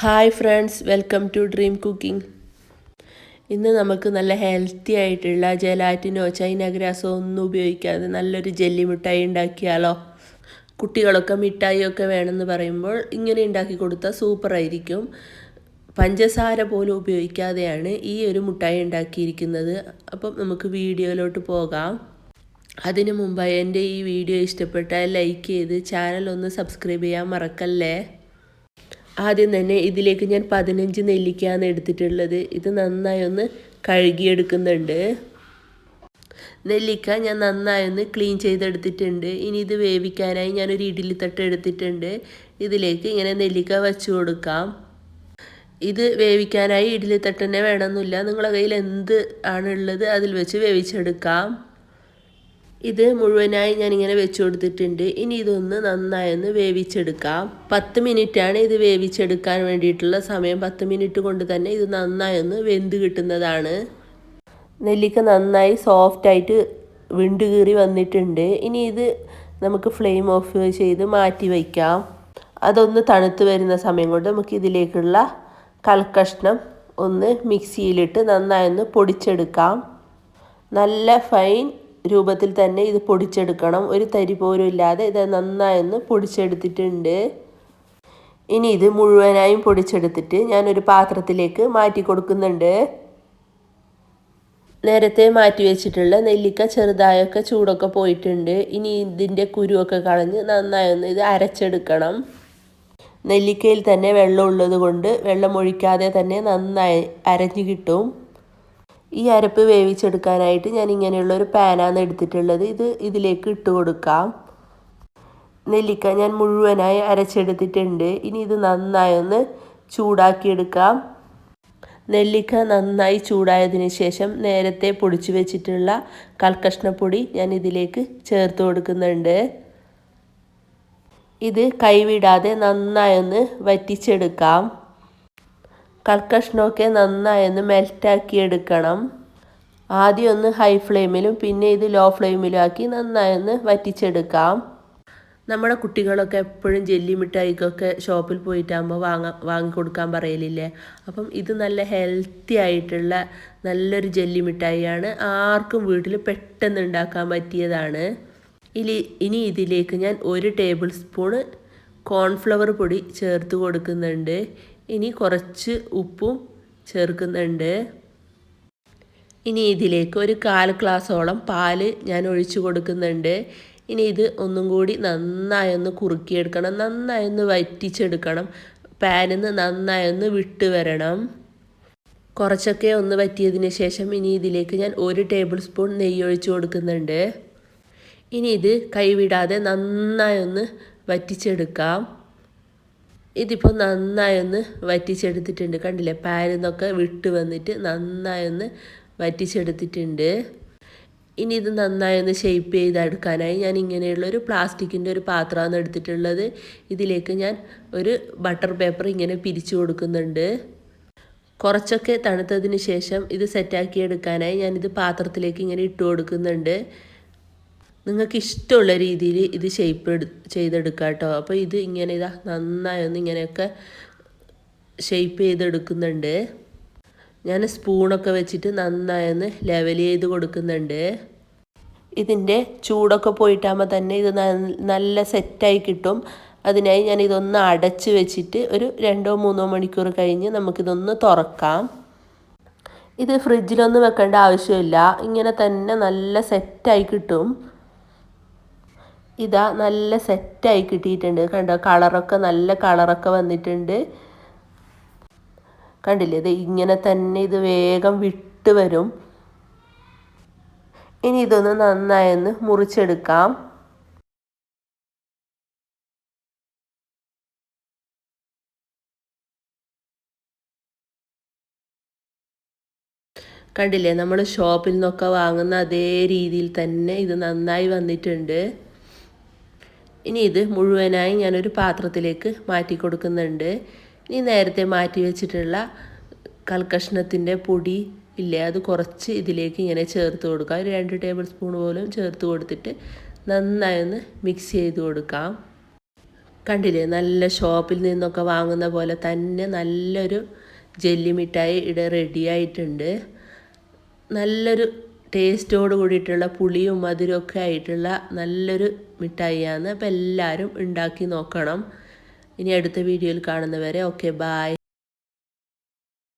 Hi friends welcome to dream cooking ഇന്ന് നമുക്ക് നല്ല ഹെൽത്തി ആയിട്ടുള്ള ജലാറ്റിനോ ചൈന ഗ്രാസോ ഒന്നും ഉപയോഗിക്കാതെ നല്ലൊരു ജെല്ലി മിഠായി ഉണ്ടാക്കിയാലോ? കുട്ടികളൊക്കെ മിഠായിയൊക്കെ വേണമെന്ന് പറയുമ്പോൾ ഇങ്ങനെ ഉണ്ടാക്കി കൊടുത്താൽ സൂപ്പറായിരിക്കും പഞ്ചസാര പോലും ഉപയോഗിക്കാതെയാണ് ഈ ഒരു മിഠായി ഉണ്ടാക്കിയിരിക്കുന്നത്. അപ്പം നമുക്ക് വീഡിയോയിലോട്ട് പോകാം. അതിനു മുമ്പായി എന്റെ ഈ വീഡിയോ ഇഷ്ടപ്പെട്ടാൽ ലൈക്ക് ചെയ്ത് ചാനൽ ഒന്ന് സബ്സ്ക്രൈബ് ചെയ്യാൻ മറക്കല്ലേ? ആദ്യം തന്നെ ഇതിലേക്ക് ഞാൻ പതിനഞ്ച് നെല്ലിക്കയാണ് എടുത്തിട്ടുള്ളത്. ഇത് നന്നായി ഒന്ന് കഴുകിയെടുക്കുന്നുണ്ട്. നെല്ലിക്ക ഞാൻ നന്നായി ഒന്ന് ക്ലീൻ ചെയ്തെടുത്തിട്ടുണ്ട്. ഇനി ഇത് വേവിക്കാനായി ഞാനൊരു ഇഡ്ഡലി തട്ട് എടുത്തിട്ടുണ്ട്. ഇതിലേക്ക് ഇങ്ങനെ നെല്ലിക്ക വെച്ച് കൊടുക്കാം. ഇത് വേവിക്കാനായി ഇഡ്ഡലി തട്ട് വേണമെന്നില്ല. നിങ്ങളുടെ കയ്യിൽ എന്ത് ആണുള്ളത് അതിൽ വെച്ച് വേവിച്ചെടുക്കാം. ഇത് മുഴുവനായി ഞാനിങ്ങനെ വെച്ച് കൊടുത്തിട്ടുണ്ട് ഇനി ഇതൊന്ന് നന്നായി ഒന്ന് വേവിച്ചെടുക്കാം. പത്ത് മിനിറ്റാണ് ഇത് വേവിച്ചെടുക്കാൻ വേണ്ടിയിട്ടുള്ള സമയം. പത്ത് മിനിറ്റ് കൊണ്ട് തന്നെ ഇത് നന്നായി ഒന്ന് വെന്ത് കിട്ടുന്നതാണ്. നെല്ലിക്ക നന്നായി സോഫ്റ്റായിട്ട് വിണ്ട് കീറി വന്നിട്ടുണ്ട്. ഇനി ഇത് നമുക്ക് ഫ്ലെയിം ഓഫ് ചെയ്ത് മാറ്റി വയ്ക്കാം. അതൊന്ന് തണുത്ത് വരുന്ന സമയം കൊണ്ട് നമുക്ക് ഇതിലേക്കുള്ള കൽക്കഷ്ണം ഒന്ന് മിക്സിയിലിട്ട് നന്നായി ഒന്ന് പൊടിച്ചെടുക്കാം. നല്ല ഫൈൻ രൂപത്തിൽ തന്നെ ഇത് പൊടിച്ചെടുക്കണം. ഒരു തരി പോലും ഇല്ലാതെ ഇത് നന്നായൊന്ന് പൊടിച്ചെടുത്തിട്ടുണ്ട്. ഇനി ഇത് മുഴുവനായും പൊടിച്ചെടുത്തിട്ട് ഞാനൊരു പാത്രത്തിലേക്ക് മാറ്റി കൊടുക്കുന്നുണ്ട്. നേരത്തെ മാറ്റി വെച്ചിട്ടുള്ള നെല്ലിക്ക ചെറുതായൊക്കെ ചൂടൊക്കെ പോയിട്ടുണ്ട്. ഇനി ഇതിന്റെ കുരുവൊക്കെ കളഞ്ഞ് നന്നായൊന്ന് ഇത് അരച്ചെടുക്കണം. നെല്ലിക്കയിൽ തന്നെ വെള്ളം ഉള്ളത് കൊണ്ട് വെള്ളം ഒഴിക്കാതെ തന്നെ നന്നായി അരഞ്ഞു കിട്ടും. ഈ അരപ്പ് വേവിച്ചെടുക്കാനായിട്ട് ഞാൻ ഇങ്ങനെയുള്ള ഒരു പാനാണ് എടുത്തിട്ടുള്ളത്. ഇത് ഇതിലേക്ക് ഇട്ട് കൊടുക്കാം. നെല്ലിക്ക ഞാൻ മുഴുവനായി അരച്ചെടുത്തിട്ടുണ്ട്. ഇനി ഇത് നന്നായി ഒന്ന് ചൂടാക്കിയെടുക്കാം. നെല്ലിക്ക നന്നായി ചൂടായതിന് ശേഷം നേരത്തെ പൊടിച്ചു വെച്ചിട്ടുള്ള കൽക്കഷ്ണപ്പൊടി ഞാൻ ഇതിലേക്ക് ചേർത്ത് കൊടുക്കുന്നുണ്ട്. ഇത് കൈവിടാതെ നന്നായി ഒന്ന് വറ്റിച്ചെടുക്കാം. കൽക്കഷ്ണമൊക്കെ നന്നായി ഒന്ന് മെൽറ്റാക്കി എടുക്കണം ആദ്യം ഒന്ന് ഹൈ ഫ്ലെയിമിലും പിന്നെ ഇത് ലോ ഫ്ലെയിമിലും ആക്കി നന്നായി ഒന്ന് വറ്റിച്ചെടുക്കാം. നമ്മുടെ കുട്ടികളൊക്കെ എപ്പോഴും ജെല്ലി മിഠായിക്കൊക്കെ ഷോപ്പിൽ പോയിട്ടാകുമ്പോൾ വാങ്ങാ വാങ്ങിക്കൊടുക്കാൻ പറയലില്ലേ? അപ്പം ഇത് നല്ല ഹെൽത്തി ആയിട്ടുള്ള നല്ലൊരു ജെല്ലി മിഠായിയാണ്. ആർക്കും വീട്ടിൽ പെട്ടെന്ന് ഉണ്ടാക്കാൻ പറ്റിയതാണ്. ഇനി ഇനി ഇതിലേക്ക് ഞാൻ ഒരു ടേബിൾ സ്പൂണ് കോൺഫ്ലവർ പൊടി ചേർത്ത് കൊടുക്കുന്നുണ്ട്. ഇനി കുറച്ച് ഉപ്പും ചേർക്കുന്നുണ്ട്. ഇനി ഇതിലേക്ക് ഒരു കാൽ ഗ്ലാസോളം പാൽ ഞാൻ ഒഴിച്ചു കൊടുക്കുന്നുണ്ട്. ഇനി ഇത് ഒന്നും കൂടി നന്നായൊന്ന് കുറുക്കിയെടുക്കണം. നന്നായൊന്ന് വറ്റിച്ചെടുക്കണം. പാനിൽ നിന്ന് നന്നായൊന്ന് വിട്ട് വരണം. കുറച്ചൊക്കെ ഒന്ന് വറ്റിയതിന് ശേഷം ഇനി ഇതിലേക്ക് ഞാൻ ഒരു ടേബിൾ സ്പൂൺ നെയ്യ് ഒഴിച്ചു കൊടുക്കുന്നുണ്ട്. ഇനി ഇത് കൈവിടാതെ നന്നായൊന്ന് വറ്റിച്ചെടുക്കാം. ഇതിപ്പോൾ നന്നായൊന്ന് വറ്റിച്ചെടുത്തിട്ടുണ്ട്. കണ്ടില്ലേ? പാനിൽ നിന്നൊക്കെ വിട്ട് വന്നിട്ട് നന്നായൊന്ന് വറ്റിച്ചെടുത്തിട്ടുണ്ട്. ഇനി ഇത് നന്നായൊന്ന് ഷേപ്പ് ചെയ്തെടുക്കാനായി ഞാൻ ഇങ്ങനെയുള്ള ഒരു പ്ലാസ്റ്റിക്കിന്റെ ഒരു പാത്രമാണ് എടുത്തിട്ടുള്ളത്. ഇതിലേക്ക് ഞാൻ ഒരു ബട്ടർ പേപ്പർ ഇങ്ങനെ പിരിച്ചു കൊടുക്കുന്നുണ്ട്. കുറച്ചൊക്കെ തണുത്തതിന് ശേഷം ഇത് സെറ്റാക്കി എടുക്കാനായി ഞാനിത് പാത്രത്തിലേക്ക് ഇങ്ങനെ ഇട്ട് കൊടുക്കുന്നുണ്ട്. നിങ്ങൾക്ക് ഇഷ്ടമുള്ള രീതിയിൽ ഇത് ഷേപ്പ് ചെയ്തെടുക്കുക കേട്ടോ അപ്പോൾ ഇത് ഇങ്ങനെ ഇതാ നന്നായി ഒന്ന് ഇങ്ങനെയൊക്കെ ഷേപ്പ് ചെയ്തെടുക്കുന്നുണ്ട്. ഞാൻ സ്പൂണൊക്കെ വെച്ചിട്ട് നന്നായി ഒന്ന് ലെവൽ ചെയ്ത് കൊടുക്കുന്നുണ്ട്. ഇതിന്റെ ചൂടൊക്കെ പോയിട്ടാകുമ്പോൾ തന്നെ ഇത് നല്ല സെറ്റായി കിട്ടും. അതിനായി ഞാൻ ഇതൊന്ന് അടച്ച് വെച്ചിട്ട് ഒരു രണ്ടോ മൂന്നോ മണിക്കൂർ കഴിഞ്ഞ് നമുക്കിതൊന്ന് തുറക്കാം. ഇത് ഫ്രിഡ്ജിലൊന്നും വെക്കേണ്ട ആവശ്യമില്ല. ഇങ്ങനെ തന്നെ നല്ല സെറ്റായി കിട്ടും. ഇതാ നല്ല സെറ്റായി കിട്ടിയിട്ടുണ്ട്. കണ്ടോ? കളറൊക്കെ നല്ല കളറൊക്കെ വന്നിട്ടുണ്ട്. കണ്ടില്ലേ? ഇത് ഇങ്ങനെ തന്നെ ഇത് വേഗം വിട്ട് വരും. ഇനി ഇതൊന്ന് നന്നായൊന്ന് മുറിച്ചെടുക്കാം. കണ്ടില്ലേ? നമ്മൾ ഷോപ്പിൽ നിന്നൊക്കെ വാങ്ങുന്ന അതേ രീതിയിൽ തന്നെ ഇത് നന്നായി വന്നിട്ടുണ്ട്. ഇനി ഇത് മുഴുവനായി ഞാനൊരു പാത്രത്തിലേക്ക് മാറ്റി കൊടുക്കുന്നുണ്ട്. ഇനി നേരത്തെ മാറ്റി വെച്ചിട്ടുള്ള കൽക്കഷ്ണത്തിന്റെ പൊടി ഇല്ലേ അത് കുറച്ച് ഇതിലേക്ക് ഇങ്ങനെ ചേർത്ത് കൊടുക്കാം. ഒരു രണ്ട് ടേബിൾ സ്പൂൺ പോലും ചേർത്ത് കൊടുത്തിട്ട് നന്നായി ഒന്ന് മിക്സ് ചെയ്ത് കൊടുക്കാം. കണ്ടില്ലേ നല്ല ഷോപ്പിൽ നിന്നൊക്കെ വാങ്ങുന്ന പോലെ തന്നെ നല്ലൊരു ജെല്ലി മിഠായി ഇവിടെ റെഡിയായിട്ടുണ്ട് നല്ലൊരു ടേസ്റ്റോട് കൂടിയിട്ടുള്ള പുളിയും മധുരമൊക്കെ ആയിട്ടുള്ള നല്ലൊരു മിഠായിയാണ്. അപ്പോൾ എല്ലാവരും ഉണ്ടാക്കി നോക്കണം. ഇനി അടുത്ത വീഡിയോയിൽ കാണുന്നവരെ ഓക്കെ ബായ്